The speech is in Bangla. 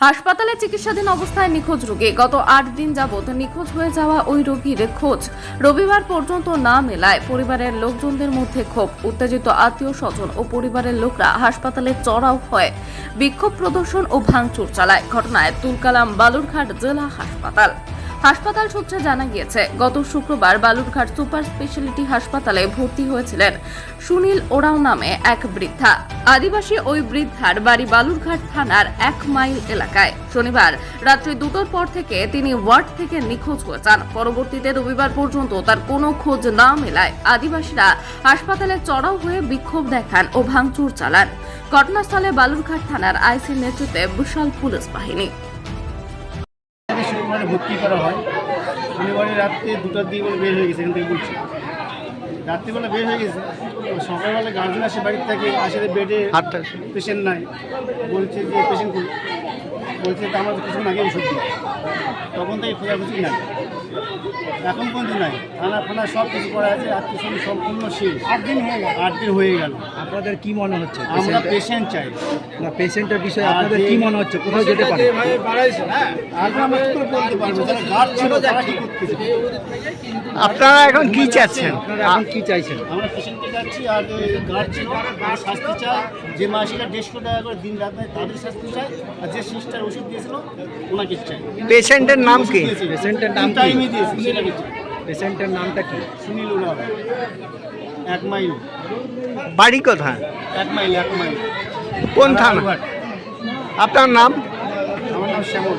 হাসপাতালে চিকিৎসাধীন অবস্থায় নিখোঁজ রোগী। গত আট দিন যাবৎ নিখোঁজ হয়ে যাওয়া ওই রোগীর খোঁজ। রবিবার পর্যন্ত না মেলায় পরিবারের লোকজনদের মধ্যে ক্ষোভ। উত্তেজিত আত্মীয় স্বজন ও পরিবারের লোকরা হাসপাতালে চড়াও হয়। বিক্ষোভ প্রদর্শন ও ভাঙচুর চালায়। ঘটনায় তুলকালাম বালুরঘাট জেলা হাসপাতাল। হাসপাতাল সূত্রে জানা গিয়েছে, গত শুক্রবার বালুরঘাট সুপার স্পেশালিটি হাসপাতালে ভর্তি হয়েছিলেন সুনীল ওরাও নামে এক বৃদ্ধা। আদিবাসী ওই বৃদ্ধার বাড়ি বালুরঘাট থানার এক মাইল এলাকায়। শনিবার রাত্রি দুটোর পর থেকে তিনি ওয়ার্ড থেকে নিখোঁজ হয়ে যান। পরবর্তীতে রবিবার পর্যন্ত তার কোনো খোঁজ না মেলায় আদিবাসীরা হাসপাতালে চড়াও হয়ে বিক্ষোভ দেখান ও ভাঙচুর চালান। ঘটনাস্থলে বালুরঘাট থানার আইসির নেতৃত্বে বিশাল পুলিশ বাহিনী। তাকে ভর্তি করা হয়। শনিবারে রাত্রে দুটার দিকে বলে বের হয়ে গেছে এখান থেকে বলছি। রাত্রিবেলা বের হয়ে গেছে সকালবেলা গার্জেন আসে বাড়ির থেকে আসে বেডে পেশেন্ট নাই বলছে যে পেশেন্ট বলছে তো আমার কিছুক্ষণ আগে ওষুধ দিই তখন থেকে খোঁজাখুঁজি নাই। এখন পর্যন্ত নাই। থানা ফানা সব কিছু করা আছে কিছু সম্পূর্ণ শেষ। আট দিন হয়ে গেল। আট দিন হয়ে গেল। আপনাদের কি মনে হচ্ছে? আমরা পেশেন্ট চাই। না পেশেন্টের বিষয়ে আপনাদের কি মনে হচ্ছে? কোথাও যেতে পারে? আপনারা এখন কি চাচ্ছেন? আপনারা এখন কি চাইছেন? আমরা পেশেন্টকে যাচ্ছি আর গার্ড ছিল শাস্তি চাই। যে মাসিরা দেড়শো টাকা করে দিন রাত নেয় তাদের শাস্তি চাই। আর যে সিস্টার ওষুধ দিয়েছিল ওনাকে চাই। পেশেন্টের নাম কি? পেশেন্টের নাম কি? দিয়েছি পেশেন্টের নামটা কি? সুনীল ওরা এক মাইল। বাড়ি কোথায়? এক মাইল এক মাইল। কোন থানা? আপনার নাম? আমার নাম শ্যামল।